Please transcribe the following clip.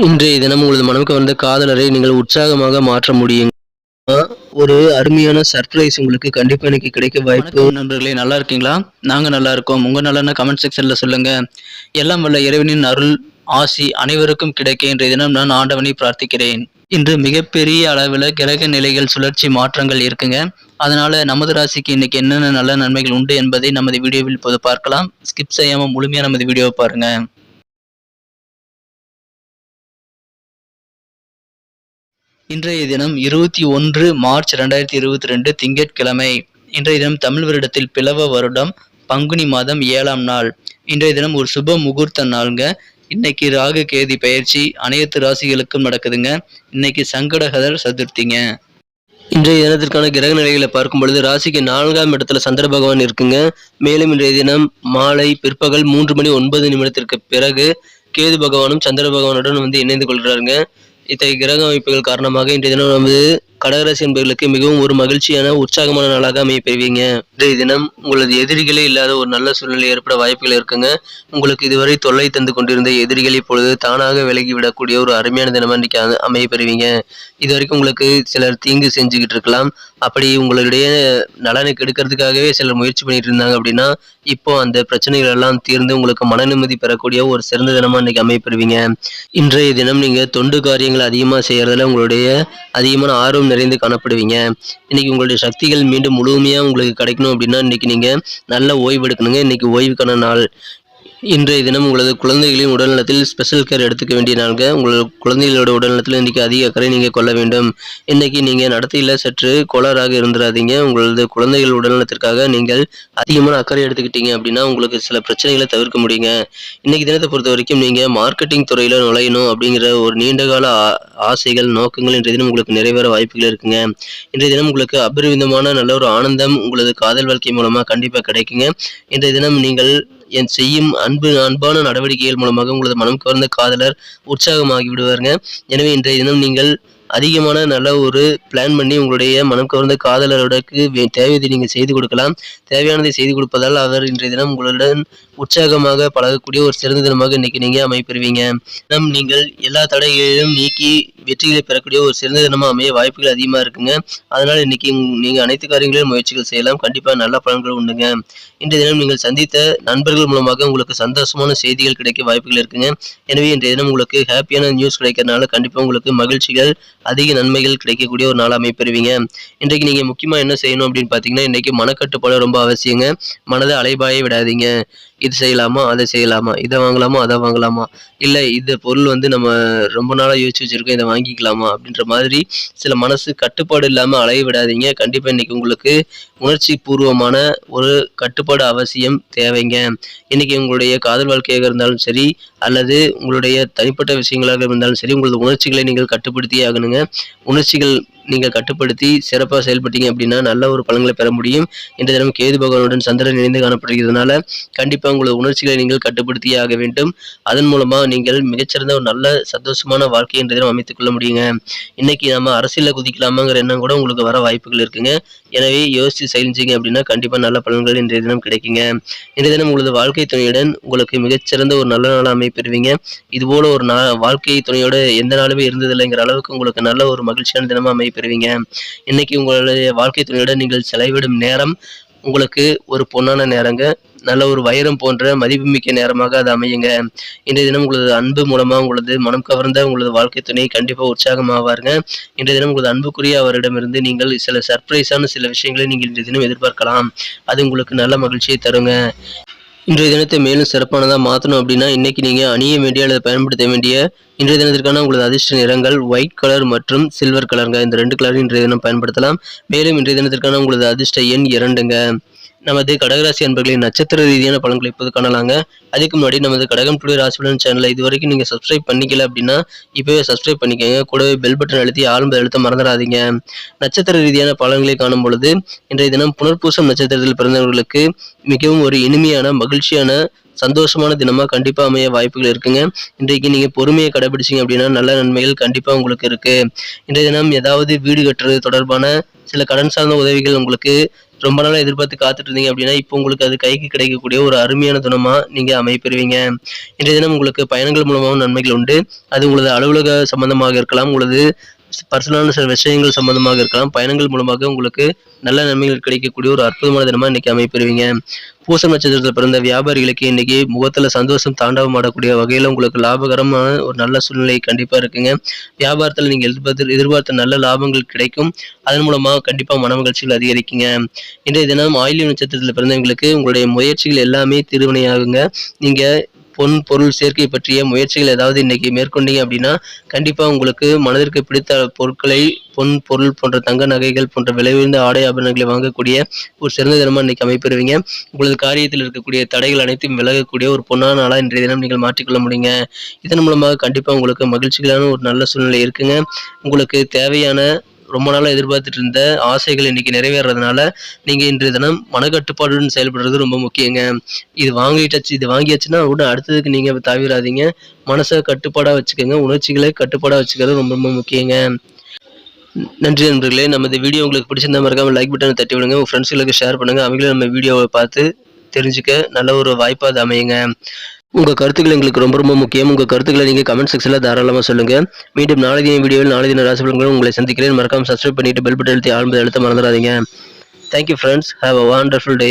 இன்றைய தினம் உங்களது மனமுக்கு வந்த காதலரை நீங்கள் உற்சாகமாக மாற்ற முடியும் ஒரு அருமையான சர்ப்ரைஸ் உங்களுக்கு கண்டிப்பா எனக்கு கிடைக்க வாய்ப்பு. நண்பர்களே நல்லா இருக்கீங்களா? நாங்க நல்லா இருக்கோம். உங்க நலன கமெண்ட் செக்ஷன்ல சொல்லுங்க. எல்லாம் வல்ல இறைவனின் அருள் ஆசி அனைவருக்கும் கிடைக்க இன்றைய தினம் நான் ஆண்டவனை பிரார்த்திக்கிறேன். இன்று மிகப்பெரிய அளவில் கிரக நிலைகள் சுழற்சி மாற்றங்கள் இருக்குங்க. அதனால நமது ராசிக்கு இன்னைக்கு என்னென்ன நல்ல நன்மைகள் உண்டு என்பதை நமது வீடியோவில் இப்போது பார்க்கலாம். ஸ்கிப் செய்யாமல் முழுமையாக நமது வீடியோவை பாருங்கள் இன்றைய தினம் இருபத்தி ஒன்று மார்ச் ரெண்டாயிரத்தி இருபத்தி ரெண்டு திங்கட்கிழமை. இன்றைய தினம் தமிழ் வருடத்தில் பிளவ வருடம் பங்குனி மாதம் ஏழாம் நாள். இன்றைய தினம் ஒரு சுப முகூர்த்த நாளுங்க. இன்னைக்கு ராகு கேதி பயிற்சி அனைத்து ராசிகளுக்கும் நடக்குதுங்க. இன்னைக்கு சங்கடகதர் சதுர்த்திங்க. இன்றைய தினத்திற்கான கிரக நிலைகளை பார்க்கும் பொழுது ராசிக்கு நான்காம் இடத்துல சந்திர பகவான் இருக்குங்க. மேலும் இன்றைய தினம் மாலை பிற்பகல் மூன்று மணி ஒன்பது நிமிடத்திற்கு பிறகு கேது பகவானும் சந்திர பகவானுடன் வந்து இணைந்து கொள்கிறாருங்க. இத்தகைய கிரக அமைப்புகள் காரணமாக இன்றைய தினம் நமது கடகராசி என்பவர்களுக்கு மிகவும் ஒரு மகிழ்ச்சியான உற்சாகமான நாளாக அமைய பெறுவீங்க இன்றைய தினம் உங்களது எதிரிகளே இல்லாத ஒரு நல்ல சூழ்நிலை ஏற்பட வாய்ப்புகள் இருக்குங்க. உங்களுக்கு இதுவரை தொல்லை தந்து கொண்டிருந்த எதிரிகள் இப்பொழுது தானாக விலகி விடக்கூடிய ஒரு அருமையான தினமா இன்னைக்கு அ- அமைய பெறுவீங்க இது வரைக்கும் உங்களுக்கு சிலர் தீங்கு செஞ்சுக்கிட்டு இருக்கலாம். அப்படி உங்களுடைய நலனை கெடுக்கிறதுக்காகவே சிலர் முயற்சி பண்ணிட்டு இருந்தாங்க அப்படின்னா இப்போ அந்த பிரச்சனைகள் எல்லாம் தீர்ந்து உங்களுக்கு மன நிம்மதி பெறக்கூடிய ஒரு சிறந்த தினமா இன்னைக்கு அமைய பெறுவீங்க இன்றைய தினம் நீங்க தொண்டு காரியங்கள் அதிகமா செய்யறதுல உங்களுடைய அதிகமான ஆர்வம் நிறைந்து காணப்படுவீங்க. இன்னைக்கு உங்களுடைய சக்திகள் மீண்டும் முழுமையாக உங்களுக்கு கிடைக்கணும் அப்படின்னா இன்னைக்கு நீங்கள் நல்ல ஓய்வு எடுக்கணுங்க. இன்னைக்கு ஓய்வுக்கான நாள். இன்றைய தினம் உங்களது குழந்தைகளின் உடல்நலத்தில் ஸ்பெஷல் கேர் எடுத்துக்க வேண்டிய நாள்க உங்களது குழந்தைகளோட உடல்நலத்தில் இன்றைக்கி அதிக அக்கறை நீங்கள் கொள்ள வேண்டும். இன்றைக்கி நீங்கள் நடத்தையில் சற்று கோளாறாக இருந்துடாதீங்க உங்களது குழந்தைகள் உடல்நலத்திற்காக நீங்கள் அதிகமான அக்கறை எடுத்துக்கிட்டீங்க அப்படின்னா உங்களுக்கு சில பிரச்சனைகளை தவிர்க்க முடியுங்க. இன்றைக்கி தினத்தை பொறுத்த வரைக்கும் நீங்கள் மார்க்கெட்டிங் துறையில் நுழையணும் அப்படிங்கிற ஒரு நீண்டகால ஆ- ஆசைகள் நோக்கங்கள் இன்றைய தினம் உங்களுக்கு நிறைவேற வாய்ப்புகள் இருக்குங்க. இன்றைய தினம் உங்களுக்கு அபரிவிதமான நல்ல ஒரு ஆனந்தம் உங்களது காதல் வாழ்க்கை மூலமாக கண்டிப்பாக கிடைக்குங்க. இன்றைய தினம் நீங்கள் என் செய்யும் அன்பு அன்பான நடவடிக்கைகள் மூலமாக உங்களது மனம் கவர்ந்த காதலர் உற்சாகமாகி விடுவாருங்க எனவே இன்றைய தினம் நீங்கள் அதிகமான நல்ல ஒரு பிளான் பண்ணி உங்களுடைய மனம் கவர்ந்த காதலரோடக்கு வே- தேவையதை நீங்கள் செய்து கொடுக்கலாம். தேவையானதை செய்து கொடுப்பதால் அவர் இன்றைய தினம் உங்களுடன் உற்சாகமாக பழகக்கூடிய ஒரு சிறந்த தினமாக இன்னைக்கு நீங்கள் அமைப்பெறுவீங்க. நம் நீங்கள் எல்லா தடைகளையும் நீக்கி வெற்றிகளை பெறக்கூடிய ஒரு சிறந்த தினமாக அமைய வாய்ப்புகள் அதிகமாக இருக்குங்க. அதனால் இன்னைக்கு நீங்கள் அனைத்து காரியங்களிலும் முயற்சிகள் செய்யலாம். கண்டிப்பாக நல்ல பலன்கள் உண்டுங்க. இன்றைய தினம் நீங்கள் சந்தித்த நண்பர்கள் மூலமாக உங்களுக்கு சந்தோஷமான செய்திகள் கிடைக்க வாய்ப்புகள் இருக்குங்க. எனவே இன்றைய தினம் உங்களுக்கு ஹாப்பியான நியூஸ் கிடைக்கிறதுனால கண்டிப்பாக உங்களுக்கு மகிழ்ச்சிகள் அதிக நன்மைகள் கிடைக்கக்கூடிய ஒரு நாள் அமைப்பெறுவீங்க. இன்றைக்கு நீங்கள் முக்கியமாக என்ன செய்யணும் அப்படின்னு பார்த்தீங்கன்னா இன்னைக்கு மனக்கட்டுப்பாடு ரொம்ப அவசியங்க. மனதை அலைபாய விடாதீங்க. இது செய்யலாமா அதை செய்யலாமா இதை வாங்கலாமா அதை வாங்கலாமா? இல்லை இந்த பொருள் வந்து நம்ம ரொம்ப நாளாக யோசிச்சு வச்சுருக்கோம் இதை வாங்கிக்கலாமா அப்படின்ற மாதிரி சில மனசு கட்டுப்பாடு இல்லாமல் அலைய விடாதீங்க. கண்டிப்பாக இன்னைக்கு உங்களுக்கு உணர்ச்சி பூர்வமான ஒரு கட்டுப்பாடு அவசியம் தேவைங்க. இன்னைக்கு உங்களுடைய காதல் வாழ்க்கையாக இருந்தாலும் சரி அல்லது உங்களுடைய தனிப்பட்ட விஷயங்களாக இருந்தாலும் சரி உங்களது உணர்ச்சிகளை நீங்கள் கட்டுப்படுத்தியே ஆகணுங்க. உணர்ச்சிகள் நீங்கள் கட்டுப்படுத்தி சிறப்பாக செயல்பட்டீங்க அப்படின்னா நல்ல ஒரு பலன்களை பெற முடியும். இந்த தினம் கேது பகவானுடன் சந்திரன் இணைந்து காணப்படுகிறதுனால கண்டிப்பாக உங்களது உணர்ச்சிகளை நீங்கள் கட்டுப்படுத்தியே ஆக வேண்டும். அதன் மூலமாக நீங்கள் மிகச்சிறந்த ஒரு நல்ல சந்தோஷமான வாழ்க்கையை இந்த தினம் அமைத்துக் கொள்ள முடியுங்க. இன்னைக்கு நம்ம அரசியலில் குதிக்கலாமாங்கிற எண்ணம் கூட உங்களுக்கு வர வாய்ப்புகள் இருக்குங்க. எனவே யோசித்து செயல்ச்சிங்க அப்படின்னா கண்டிப்பாக நல்ல பலன்கள் இன்றைய தினம் கிடைக்குங்க. இன்றைய தினம் உங்களது வாழ்க்கை துணையுடன் உங்களுக்கு மிகச்சிறந்த ஒரு நல்ல நாளாக அமைப்பெறுவீங்க. இதுபோல ஒரு நா வாழ்க்கை துணையோட எந்த நாளுமே இருந்ததில்லைங்கிற அளவுக்கு உங்களுக்கு நல்ல ஒரு மகிழ்ச்சியான தினமாக அமைப்பெறுவீங்க. இன்னைக்கு உங்களுடைய வாழ்க்கை துணையுடன் நீங்கள் செலவிடும் நேரம் உங்களுக்கு ஒரு பொன்னான நேரங்க. நல்ல ஒரு வைரம் போன்ற மதிப்புமிக்க நேரமாக அது அமையுங்க. இன்றைய தினம் உங்களது அன்பு மூலமா உங்களது மனம் கவர்ந்த உங்களது வாழ்க்கை துணை கண்டிப்பா உற்சாகமாவாருங்க. இன்றைய தினம் உங்களது அன்புக்குரிய அவரிடமிருந்து நீங்கள் சில சர்ப்ரைஸான சில விஷயங்களை நீங்கள் இன்றைய தினம் எதிர்பார்க்கலாம். அது உங்களுக்கு நல்ல மகிழ்ச்சியை தருங்க. இன்றைய தினத்தை மேலும் சிறப்பானதாக மாற்றணும் அப்படின்னா இன்றைக்கி நீங்கள் அணிய வேண்டிய அல்லது பயன்படுத்த வேண்டிய இன்றைய தினத்திற்கான உங்களது அதிர்ஷ்ட நிறங்கள் ஒயிட் கலர் மற்றும் சில்வர் கலருங்க இந்த ரெண்டு கலரும் இன்றைய தினம் பயன்படுத்தலாம். மேலும் இன்றைய தினத்திற்கான உங்களது அதிர்ஷ்ட எண் இரண்டுங்க. நமது கடகராசி அன்பர்களின் நட்சத்திர ரீதியான பலன்களை இப்போது காணலாங்க. அதுக்கு முன்னாடி நமது கடகம் டுடே ராசிபலன் சேனலை இது வரைக்கும் நீங்கள் சப்ஸ்கிரைப் பண்ணிக்கல அப்படின்னா இப்போவே சப்ஸ்கிரைப் பண்ணிக்கோங்க. கூடவே பெல் பட்டன் அழுத்தி ஆரம்ப அழுத்த மறந்துடாதீங்க. நட்சத்திர ரீதியான பலன்களை காணும் பொழுது இன்றைய தினம் புனர்பூசம் நட்சத்திரத்தில் பிறந்தவர்களுக்கு மிகவும் ஒரு இனிமையான மகிழ்ச்சியான சந்தோஷமான தினமாக கண்டிப்பாக அமைய வாய்ப்புகள் இருக்குங்க. இன்றைக்கு நீங்கள் பொறுமையை கடைபிடிச்சிங்க அப்படின்னா நல்ல நன்மைகள் கண்டிப்பாக உங்களுக்கு இருக்குது இன்றைய தினம் ஏதாவது வீடு கட்டுறது தொடர்பான சில கடன் சார்ந்த உதவிகள் உங்களுக்கு ரொம்ப நாளா எதிர்பார்த்து காத்துட்டு இருந்தீங்க அப்படின்னா இப்போ உங்களுக்கு அது கைக்கு கிடைக்கக்கூடிய ஒரு அருமையான தினமாக நீங்கள் அமைப்பெறுவீங்க. இன்றைய தினம் உங்களுக்கு பயணங்கள் மூலமாகவும் நன்மைகள் உண்டு. அது உங்களது அலுவலக சம்பந்தமாக இருக்கலாம் உங்களது பர்சனலான சில விஷயங்கள் சம்பந்தமாக இருக்கலாம். பயணங்கள் மூலமாக உங்களுக்கு நல்ல நன்மைகள் கிடைக்கக்கூடிய ஒரு அற்புதமான தினமாக இன்னைக்கு அமைப்பெறுவீங்க. பூச நட்சத்திரத்தில் பிறந்த வியாபாரிகளுக்கு இன்னைக்கு முகத்துல சந்தோஷம் தாண்டவம் ஆடக்கூடிய வகையில உங்களுக்கு லாபகரமான ஒரு நல்ல சூழ்நிலை கண்டிப்பா இருக்குங்க. வியாபாரத்தில் நீங்க எதிர்பார்த்து எதிர்பார்த்த நல்ல லாபங்கள் கிடைக்கும். அதன் மூலமா கண்டிப்பா மன மகிழ்ச்சிகள் அதிகரிக்குங்க. இன்றைய தினம் ஆயிலிய நட்சத்திரத்தில் பிறந்தவங்களுக்கு உங்களுடைய முயற்சிகள் எல்லாமே திருவினையாகுங்க. நீங்க பொன் பொருள் சேர்க்கை பற்றிய முயற்சிகள் ஏதாவது இன்னைக்கு மேற்கொண்டீங்க அப்படின்னா கண்டிப்பாக உங்களுக்கு மனதிற்கு பிடித்த பொருட்களை பொன் பொருள் போன்ற தங்க நகைகள் போன்ற விலை உயர்ந்த ஆடை ஆபரணங்களை வாங்கக்கூடிய ஒரு சிறந்த தினமாக இன்னைக்கு அமைப்பெறுவீங்க உங்களது காரியத்தில் இருக்கக்கூடிய தடைகள் அனைத்தும் விலகக்கூடிய ஒரு பொன்னான நாளாக இன்றைய தினம் நீங்கள் மாற்றிக்கொள்ள முடியுங்க. இதன் மூலமாக கண்டிப்பாக உங்களுக்கு மகிழ்ச்சிகளான ஒரு நல்ல சூழ்நிலை இருக்குங்க. உங்களுக்கு தேவையான ரொம்ப நாளாக எதிர்பார்த்துட்டு இருந்த ஆசைகள் இன்னைக்கு நிறைவேறதுனால நீங்கள் இன்றைய தினம் மனக்கட்டுப்பாடுடன் செயல்படுறது ரொம்ப முக்கியங்க. இது வாங்கிட்டாச்சு இது வாங்கியாச்சுன்னா உடனே அடுத்ததுக்கு நீங்கள் தவிராதீங்க மனசை கட்டுப்பாடாக வச்சுக்கோங்க. உணர்ச்சிகளை கட்டுப்பாடாக வச்சுக்கிறது ரொம்ப ரொம்ப முக்கியங்க. நன்றி நண்பர்களே. நம்ம இந்த வீடியோ உங்களுக்கு பிடிச்சிருந்தா மறக்காம லைக் பட்டனை தட்டி விடுங்க. உங்கள் ஃப்ரெண்ட்ஸுகளுக்கு ஷேர் பண்ணுங்கள் அவங்களும் நம்ம வீடியோவை பார்த்து தெரிஞ்சுக்க நல்ல ஒரு வாய்ப்பாக அது அமையுங்க. உங்கள் கருத்துக்கள் எங்களுக்கு ரொம்ப ரொம்ப முக்கியம். உங்கள் கருத்துக்களை நீங்கள் கமெண்ட் செக்ஷனில் தாராளமாக சொல்லுங்கள் மீண்டும் நாளை தின வீடியோவில் நாளை தின ராசி பலன்களும் உங்களை சந்திக்கிறேன். மறக்காமல் சப்ஸ்கிரைப் பண்ணிட்டு பெல் பட்டன் அழுத்தி ஆழ்ந்து அழுத்த மறந்துடாதீங்க. Thank you friends have a wonderful day